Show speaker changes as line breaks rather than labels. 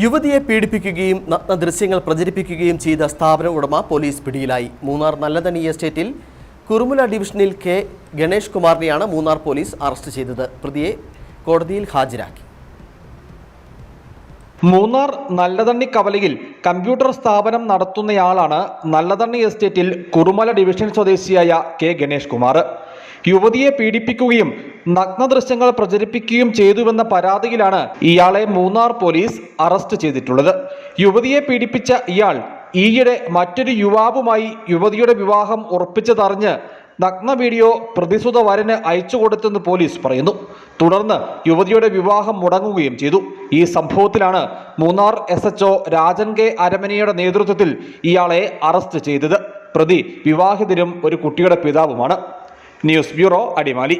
യുവതിയെ പീഡിപ്പിക്കുകയും നഗ്ന ദൃശ്യങ്ങൾ പ്രചരിപ്പിക്കുകയും ചെയ്ത സ്ഥാപന ഉടമ പോലീസ് പിടിയിലായി. മൂന്നാർ നല്ലതണി എസ്റ്റേറ്റിൽ കുറുമുല ഡിവിഷനിൽ കെ ഗണേഷ് കുമാറിനെയാണ് മൂന്നാർ പോലീസ് അറസ്റ്റ് ചെയ്തത്. പ്രതിയെ കോടതിയിൽ ഹാജരാക്കി.
മൂന്നാർ നല്ലതണ്ണി കവലയിൽ കമ്പ്യൂട്ടർ സ്ഥാപനം നടത്തുന്നയാളാണ് നല്ലതണ്ണി എസ്റ്റേറ്റിൽ കുറുമല ഡിവിഷൻ സ്വദേശിയായ കെ ഗണേഷ് കുമാർ. യുവതിയെ പീഡിപ്പിക്കുകയും നഗ്നദൃശ്യങ്ങൾ പ്രചരിപ്പിക്കുകയും ചെയ്തുവെന്ന പരാതിയിലാണ് ഇയാളെ മൂന്നാർ പോലീസ് അറസ്റ്റ് ചെയ്തിട്ടുള്ളത്. യുവതിയെ പീഡിപ്പിച്ച ഇയാൾ ഈയിടെ മറ്റൊരു യുവാവുമായി യുവതിയുടെ വിവാഹം ഉറപ്പിച്ചതറിഞ്ഞ് നഗ്ന വീഡിയോ പ്രതിസുത വരന് അയച്ചു കൊടുത്തെന്ന് പോലീസ് പറയുന്നു. തുടർന്ന് യുവതിയുടെ വിവാഹം മുടങ്ങുകയും ചെയ്തു. ഈ സംഭവത്തിലാണ് Munnar S H Rajan K അരമനയുടെ നേതൃത്വത്തിൽ ഇയാളെ അറസ്റ്റ് ചെയ്തത്. പ്രതി വിവാഹിതരും ഒരു കുട്ടിയുടെ പിതാവുമാണ്. News bureau Adimali.